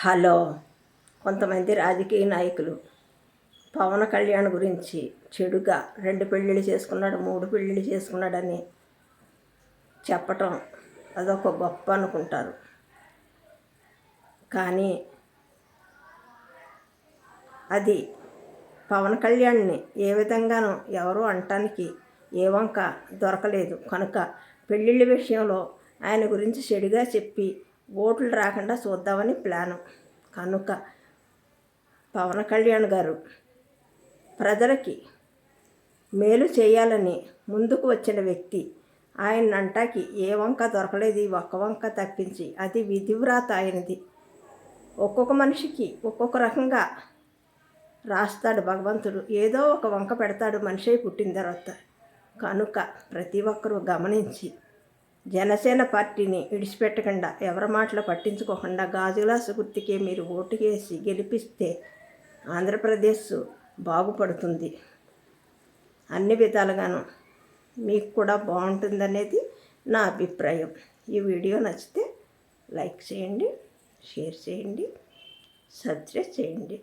Hello. కొంతమంది రాజకీయ నాయకులు పవన్ కళ్యాణ్ గురించి చెడుగా రెండు పెళ్ళిళ్ళు చేసుకున్నాడు మూడు పెళ్ళిళ్ళు చేసుకున్నాడని చెప్పటం అదొక గొప్ప అనుకుంటారు. కానీ అది పవన్ కళ్యాణ్ని ఏ విధంగానూ ఎవరు అంటానికి ఏ వంక దొరకలేదు. కనుక పెళ్ళిళ్ళ విషయంలో ఆయన గురించి చెడుగా చెప్పి ఓట్లు రాకుండా చూద్దామని ప్లాను. కనుక పవన్ కళ్యాణ్ గారు ప్రజలకి మేలు చేయాలని ముందుకు వచ్చిన వ్యక్తి. ఆయన అంటాకి ఏ వంక దొరకలేదు ఒక్క వంక తప్పించి. అది విధివ్రాత ఆయనది. ఒక్కొక్క మనిషికి ఒక్కొక్క రకంగా రాస్తాడు భగవంతుడు. ఏదో ఒక వంక పెడతాడు మనిషి పుట్టిన తర్వాత. కనుక ప్రతి ఒక్కరూ గమనించి జనసేన పార్టీని విడిచిపెట్టకుండా ఎవరి మాటలు పట్టించుకోకుండా గాజులాసు గుర్తుకే మీరు ఓటు వేసి గెలిపిస్తే ఆంధ్రప్రదేశ్ బాగుపడుతుంది. అన్ని విధాలుగాను మీకు కూడా బాగుంటుందనేది నా అభిప్రాయం. ఈ వీడియో నచ్చితే లైక్ చేయండి షేర్ చేయండి సబ్స్క్రైబ్ చేయండి.